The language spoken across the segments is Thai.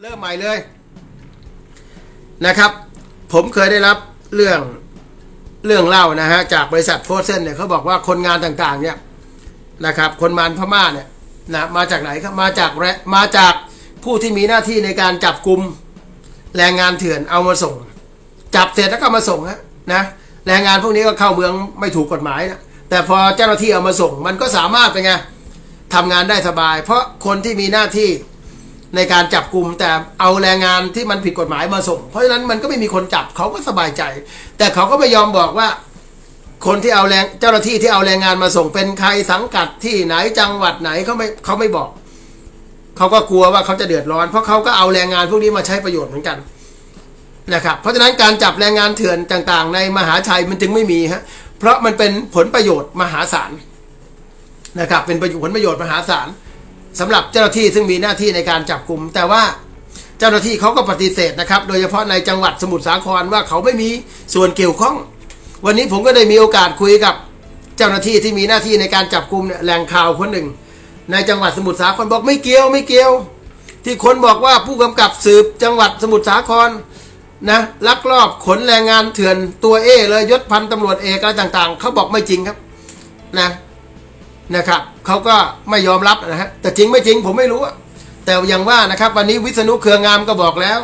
เริ่มใหม่เลยนะครับ ผมเคยได้รับเรื่องเรื่องเล่านะฮะจากบริษัทโฟร์เซนเนี่ยเขาบอกว่าคนงานต่างๆเนี่ยนะครับ คนมานพม่าเนี่ยนะมาจากไหนครับมาจากแรมาจากผู้ที่มีหน้าที่ในการจับกลุ่มแรงงานเถื่อนเอามาส่ง จับเสร็จแล้วก็มาส่งฮะนะแรงงานพวกนี้ก็เข้าเมืองไม่ถูกกฎหมายนะแต่พอเจ้าหน้าที่เอามาส่ง มันก็สามารถเป็นไงทำงานได้สบาย เพราะคนที่มีหน้าที่ ในการจับกลุ่มแต่เอาแรงงานที่มันผิดกฎหมายมาส่ง เพราะฉะนั้นมันก็ไม่มีคนจับเขาก็สบายใจ แต่เขาก็ไม่ยอมบอกว่า คนที่เอาแรงเจ้าหน้าที่ที่เอาแรงงานมาส่งเป็นใครสังกัดที่ไหนจังหวัดไหนเขาไม่เขาไม่บอกเขาก็กลัวว่าเขาจะเดือดร้อน เพราะเขาก็เอาแรงงานพวกนี้มาใช้ประโยชน์เหมือนกันนะครับเพราะฉะนั้นการจับแรงงานเถื่อนต่างๆ ในมหาชัยมันจึงไม่มีฮะเพราะมันเป็นผลประโยชน์มหาศาลนะครับเป็นประโยชน์ผลประโยชน์มหาศาล สำหรับเจ้าหน้าที่ซึ่งมีหน้าที่ในการจับกลุ่มแต่ว่าเจ้าหน้าที่เขาก็ปฏิเสธนะครับ โดยเฉพาะในจังหวัดสมุทรสาครว่าเขาไม่มีส่วนเกี่ยวข้อง วันนี้ผมก็ได้มีโอกาสคุยกับเจ้าหน้าที่ที่มีหน้าที่ในการจับกลุ่มเนี่ยแหล่งข่าวคนหนึ่ง ในจังหวัดสมุทรสาครบอกไม่เกี่ยวไม่เกี่ยว ที่คนบอกว่าผู้กำกับสืบจังหวัดสมุทรสาครนะลักลอบขนแรงงานเถื่อนตัวเอเลยยศพันตำรวจเอกอะไรต่างๆเขาบอกไม่จริงครับนะนะครับ เขาก็ไม่ยอมรับนะฮะแต่จริงไม่จริงผมไม่รู้อะแต่อย่างว่านะครับ วันนี้วิษณุเครืองามก็บอกแล้ว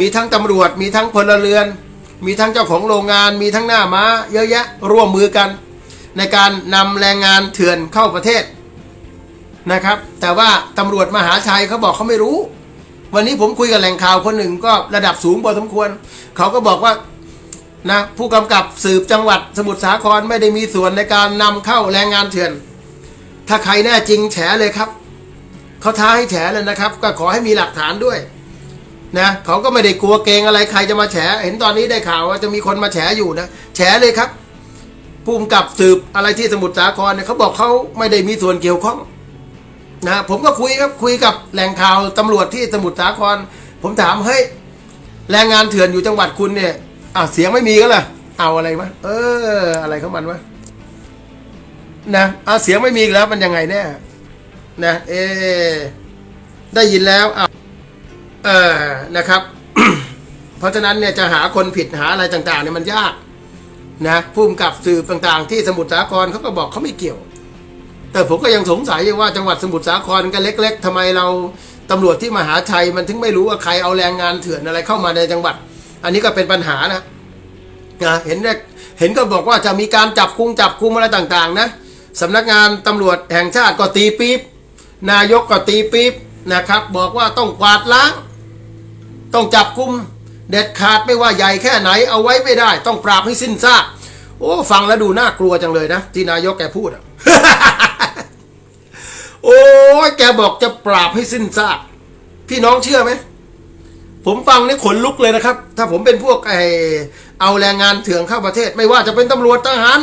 มีทั้งตำรวจ มีทั้งพลเรือน มีทั้งเจ้าของโรงงาน มีทั้งหน้าม้า เยอะแยะร่วมมือกัน ในการนำแรงงานเถื่อนเข้าประเทศนะครับ แต่ว่าตำรวจมหาชัยเขาบอกเขาไม่รู้ วันนี้ผมคุยกับแหล่งข่าวคนหนึ่งก็ระดับสูงพอสมควร เขาก็บอกว่านะผู้กำกับสืบจังหวัดสมุทรสาครไม่ได้มีส่วนในการนำเข้าแรงงานเถื่อน ถ้าใครแน่จริงแฉเลยครับเขาท้าให้แฉเลยนะครับ ก็ขอให้มีหลักฐานด้วยนะเขาก็ไม่ได้กลัวเกงอะไรใครจะมาแฉ เห็นตอนนี้ได้ข่าวว่าจะมีคนมาแฉอยู่นะแฉเลยครับผู้กำกับสืบอะไรที่สมุทรสาครเนี่ยเขาบอกเขาไม่ได้มีส่วนเกี่ยวข้องนะผมก็คุยครับคุยกับแหล่งข่าวตำรวจที่สมุทรสาคร ผมถามเฮ้ยแรงงานเถื่อนอยู่จังหวัดคุณเนี่ยอะเสียงไม่มีก็ล่ะเอาอะไรมะเออ อะไรของมันวะ นะเอาเสียงไม่มีอีกแล้วมันยังไงแน่นะเอได้ยินแล้วเอะเออนะครับ เพราะฉะนั้นเนี่ยจะหาคนผิดหาอะไรต่างๆเนี่ยมันยากนะพุ่มกับสืบต่างๆ ที่สมุทรสาครเขาก็บอกเขาไม่เกี่ยว แต่ผมก็ยังสงสัยว่าจังหวัดสมุทรสาครกันเล็ก ๆทำไมเราตำรวจที่มหาชัยมันถึงไม่รู้ว่าใครเอาแรงงานเถื่อนอะไรเข้ามาในจังหวัด อันนี้ก็เป็นปัญหานะนะเห็นเห็นก็บอกว่าจะมีการจับคุมจับคุมอะไรต่างๆ นะ สำนักงานตำรวจแห่งชาติก็ตีปี๊บนายกก็ตีปี๊บนะครับ บอกว่าต้องกวาดล้าง ต้องจับกุมเด็ดขาดไม่ว่าใหญ่แค่ไหนเอาไว้ไม่ได้ ต้องปราบให้สิ้นซากโอ้ฟังแล้วดูน่ากลัวจังเลยนะ ที่นายกแกพูดอะโอ้ยแกบอกจะปราบให้สิ้นซากพี่น้องเชื่อไหมผมฟังนี่ขนลุกเลยนะครับ ถ้าผมเป็นพวกไอเอาแรงงานเถื่อนเข้าประเทศ ไม่ว่าจะเป็นตำรวจทหาร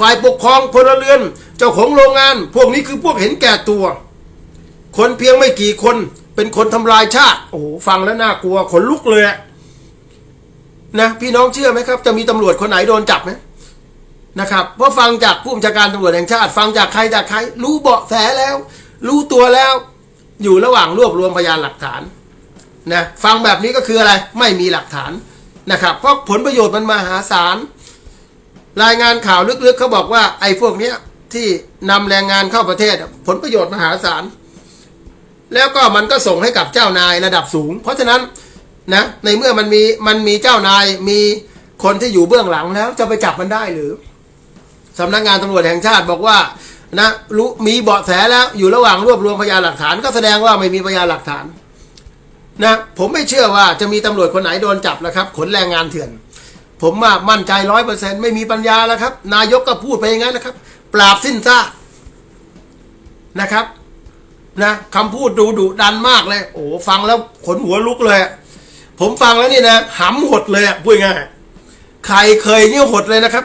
ฝ่ายปกครองพลเรือน เจ้าของโรงงาน พวกนี้คือพวกเห็นแก่ตัว คนเพียงไม่กี่คนเป็นคนทำลายชาติ โอ้โหฟังแล้วน่ากลัวขนลุกเลยนะพี่น้องเชื่อไหมครับ จะมีตำรวจคนไหนโดนจับไหมนะครับเพราะฟังจากผู้บัญชาการตำรวจแห่งชาติ ฟังจากใครจากใคร รู้เบาะแสแล้ว รู้ตัวแล้ว อยู่ระหว่างรวบรวมพยานหลักฐานนะฟังแบบนี้ก็คืออะไรไม่มีหลักฐานนะครับ เพราะผลประโยชน์มันมหาศาลรายงานข่าวลึกๆเขาบอกว่าไอ้พวกเนี้ย ที่นำแรงงานเข้าประเทศผลประโยชน์มหาศาล แล้วก็มันก็ส่งให้กับเจ้านายระดับสูง เพราะฉะนั้นนะในเมื่อมันมีมันมีเจ้านายมีคนที่อยู่เบื้องหลังแล้วจะไปจับมันได้หรือสำนักงานตำรวจแห่งชาติบอกว่านะรู้มีเบาะแสแล้วอยู่ระหว่างรวบรวมพยานหลักฐาน ก็แสดงว่าไม่มีพยานหลักฐานนะผมไม่เชื่อว่าจะมีตำรวจคนไหนโดนจับแล้วครับ ขนแรงงานเถื่อน ผมว่ามั่นใจร้อยเปอร์เซ็นไม่มีปัญญาแล้วครับ นายกก็พูดไปอย่างนั้นนะครับ ปราบสิ้นซากนะครับนะคำพูดดูดุดันมากเลย โอ้ฟังแล้วขนหัวลุกเลย ผมฟังแล้วนี่นะหำหดเลยพูดง่ายใครเคยเนี่ยหดเลยนะครับ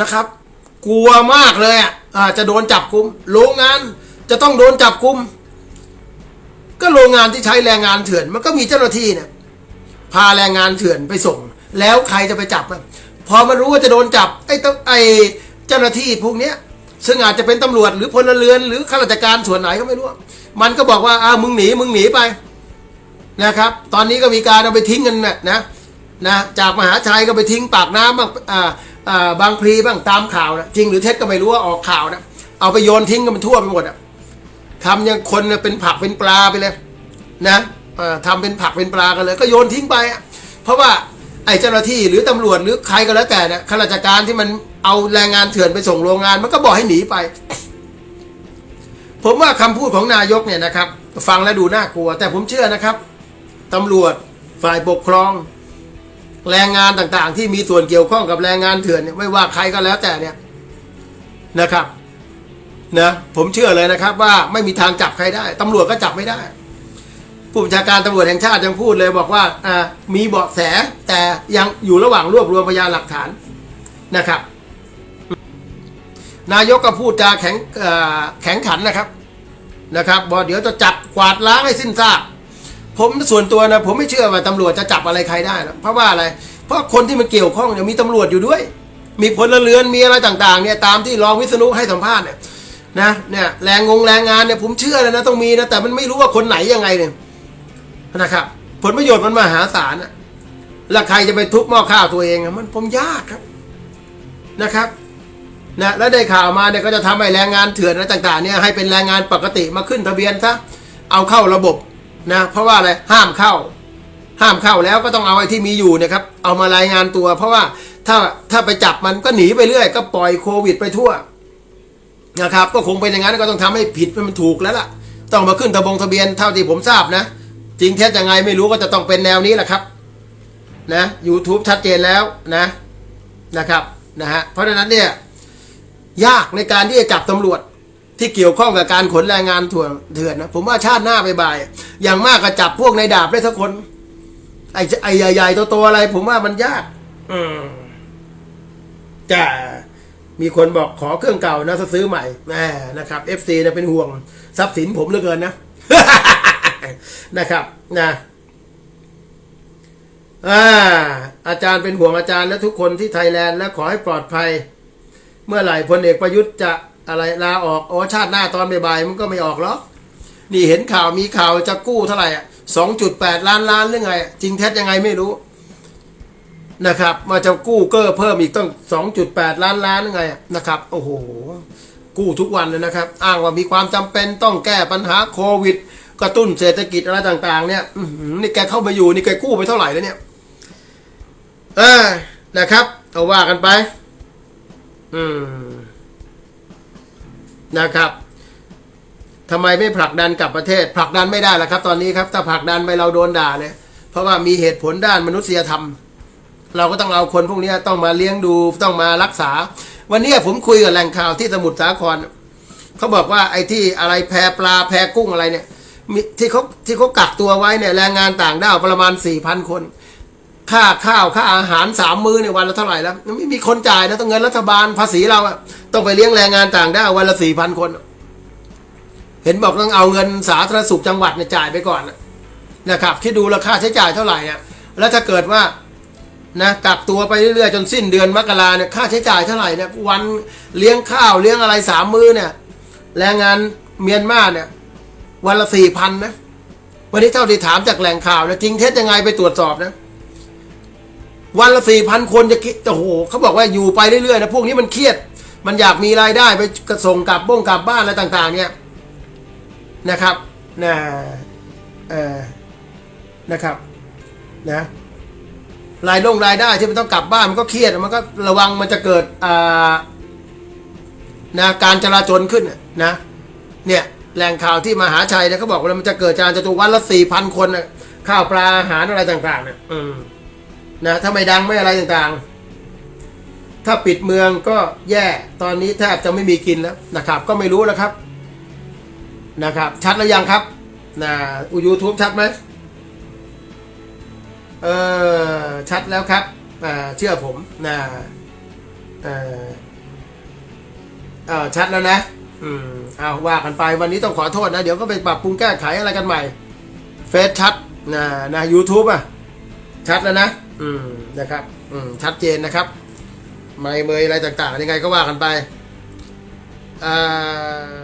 นะครับ กลัวมากเลยอ่าจะโดนจับกุมโรงงานจะต้องโดนจับกุม ก็โรงงานที่ใช้แรงงานเถื่อน มันก็มีเจ้าหน้าที่เนี่ยพาแรงงานเถื่อนไปส่ง แล้วใครจะไปจับมันพอมันรู้ว่าจะโดนจับไอ้ไอ้ เจ้าหน้าที่พวกเนี้ยซึ่งอาจจะเป็นตำรวจหรือพลเรือนหรือข้าราชการส่วนไหนก็ไม่รู้ มันก็บอกว่าอ้าวมึงหนีมึงหนีไปนะครับ ตอนนี้ก็มีการเอาไปทิ้งกันนะนะนะจากมหาชัยก็ไปทิ้งปากน้ำบ้างอ่าอ่าบางพลีบ้างตามข่าวนะจริงหรือเท็จก็ไม่รู้ว่าออกข่าวนะเอาไปโยนทิ้งกันมันทั่วไปหมดอะทำอยังคนเป็นผักเป็นปลาไปเลยนะอ่อทำเป็นผักเป็นปลากันเลย ก็โยนทิ้งไปอะเพราะว่า ไอ้เจ้าหน้าที่หรือตำรวจหรือใครก็แล้วแต่เนี่ยข้าราชการที่มันเอาแรงงานเถื่อนไปส่งโรงงาน มันก็บอกให้หนีไป ผมว่าคำพูดของนายกเนี่ยนะครับ ฟังแล้วดูน่ากลัว แต่ผมเชื่อนะครับตำรวจฝ่ายปกครอง แรงงานต่างๆ ที่มีส่วนเกี่ยวข้องกับแรงงานเถื่อนเนี่ยไม่ว่าใครก็แล้วแต่เนี่ยนะครับนะผมเชื่อเลยนะครับว่าไม่มีทางจับใครได้ตำรวจก็จับไม่ได้ ผู้บัญชาการตำรวจแห่งชาติยังพูดเลยบอกว่าอ่ามีเบาะแสแต่ยังอยู่ระหว่างรวบรวมพยานหลักฐานนะครับ นายกก็พูดจาแข็งแข็งขันนะครับนะครับบอกเดี๋ยวจะจับกวาดล้างให้สิ้นซากผมส่วนตัวนะผมไม่เชื่อว่าตำรวจจะจับอะไรใครได้นะเพราะว่าอะไร เพราะคนที่มันเกี่ยวข้องเนี่ยมีตำรวจอยู่ด้วย มีพลเรือนมีอะไรต่างๆเนี่ยตามที่รองวิษณุให้สัมภาษณ์เนี่ยนะเนี่ยแรงงงแรงงานเนี่ยผมเชื่อเลยนะต้องมีนะแต่มันไม่รู้ว่าคนไหนยังไงเนี่ย นะครับ ผลประโยชน์มันมหาศาลอะแล้วใครจะไปทุบหม้อข้าวตัวเองมันผมยากครับนะครับนะแล้วได้ข่าวมาเนี่ยก็จะทำให้แรงงานเถื่อนอะไรต่างๆเนี่ยให้เป็นแรงงานปกติมาขึ้นทะเบียนซะเอาเข้าระบบนะเพราะว่าอะไรห้ามเข้า ห้ามเข้าแล้วก็ต้องเอาไอ้ที่มีอยู่เนะครับ เอามารายงานตัว เพราะว่าถ้าถ้าไปจับมันก็หนีไปเรื่อย ก็ปล่อยโควิดไปทั่วนะครับ ก็คงเป็นอย่างนั้นก็ต้องทำให้ผิดให้มันถูกแล้วล่ะ ต้องมาขึ้นทะบงทะเบียนเท่าที่ผมทราบนะ จริงเท็จยังไงไม่รู้ก็จะต้องเป็นแนวนี้แหละครับนะ YouTube ชัดเจนแล้วนะนะครับนะฮะเพราะฉะนั้นเนี่ยยากในการที่จะจับตำรวจที่เกี่ยวข้องกับการขนแรงงานถ่วงเถื่อนนะผมว่าชาติหน้าไปบ่ายๆอย่างมากก็จับพวกในดาบได้สักคน ไอ้ไอ้ใหญ่ๆโตๆอะไร ผมว่ามันยาก อืมแต่มีคนบอกขอเครื่องเก่านะถ้าซื้อใหม่แหมนะครับ FC นะเป็นห่วงทรัพย์สินผมเหลือเกินนะ นะครับนะอาอาจารย์เป็นห่วงอาจารย์และทุกคนที่ไทยแลนด์และขอให้ปลอดภัย เมื่อไหร่พลเอกประยุทธ์จะอะไรลาออกโอชาติหน้าตอนบ่ายๆมันก็ไม่ออกหรอกนี่เห็นข่าวมีข่าวจะกู้เท่าไหร่สองจุดแปดล้านล้านหรือไง จริงเท็จยังไงไม่รู้ นะครับมาจะกู้เก้อเพิ่มอีกต้องสองจุดแปดล้านล้านหรือไงนะครับ โอ้โห กู้ทุกวันเลยนะครับ อ้างว่ามีความจำเป็นต้องแก้ปัญหาโควิด กระตุ้นเศรษฐกิจอะไรต่าง ๆ เนี่ยนี่แกเข้ามาอยู่นี่แกกู้ไปเท่าไหร่แล้วเนี่ยเออนะครับเอาว่ากันไป อืม นะครับทำไมไม่ผลักดันกลับประเทศ ผลักดันไม่ได้ละครับ ตอนนี้ครับ ถ้าผลักดันไปเราโดนด่าเลยเพราะว่ามีเหตุผลด้านมนุษยธรรม เราก็ต้องเอาคนพวกนี้ต้องมาเลี้ยงดูต้องมารักษา วันนี้ผมคุยกับแหล่งข่าวที่สมุทรสาครเขาบอกว่าไอ้ที่อะไรแพปลาแพกุ้งอะไรเนี่ย มีที่เขาที่เขากักตัวไว้เนี่ยแรงงานต่างด้าวประมาณสี่พันคน ค่าข้าวค่าอาหารสามมื้อในวันละเท่าไหร่แล้วไม่มีคนจ่ายนะต้องเงินรัฐบาลภาษีเราอะต้องไปเลี้ยงแรงงานต่างด้าววันละสี่พันคน เห็นบอกต้องเอาเงินสาธารณสุขจังหวัดเนี่ยจ่ายไปก่อนนะนะครับคิดดูราคาใช้จ่ายเท่าไหร่อะแล้วถ้าเกิดว่านะกักตัวไปเรื่อยๆจนสิ้นเดือนมกราเนี่ยค่าใช้จ่ายเท่าไหร่เนี่ยวันเลี้ยงข้าวเลี้ยงอะไรสามมื้อเนี่ยแรงงานเมียนมาเนี่ย วันละสี่พันนะ วันนี้เท่าที่ถามจากแหล่งข่าวนะจริงเท็จยังไงไปตรวจสอบนะ วันละสี่พันคนจะคิดโอ้โหเขาบอกว่าอยู่ไปเรื่อยๆนะพวกนี้มันเครียด มันอยากมีรายได้ไปส่งกลับบ้งกลับบ้านอะไรต่าง ๆ เนี่ยนะครับนะเออนะครับนะรายลงรายได้ที่มันต้องกลับบ้านมันก็เครียดมันก็ระวังมันจะเกิดอ่านะการจราจรขึ้นนะเนี่ย แหล่งข่าวที่มหาชัยเนี่ยเขาบอกว่ามันจะเกิดการจราจรวันละสี่พันคนน่ะข้าวปลาอาหารอะไรต่างๆเนี่ยอืมนะถ้าไม่ดังไม่อะไรต่างๆ ถ้าปิดเมืองก็แย่ตอนนี้แทบจะไม่มีกินแล้วนะครับ ก็ไม่รู้แล้วครับ นะครับ ชัดแล้วยังครับนะอูยูทูบชัดไหมเออชัดแล้วครับเชื่อผมนะเออเออชัดแล้วนะ อืมเอาว่ากันไปวันนี้ต้องขอโทษนะ เดี๋ยวก็ไปปรับปรุงแก้ไขอะไรกันใหม่ เฟซชัดนะนะยูทูบอะ ชัดแล้วนะ อืมนะครับ อืมชัดเจนนะครับ ไม่เมยอะไรต่างๆ ยังไงก็ว่ากันไปอ่า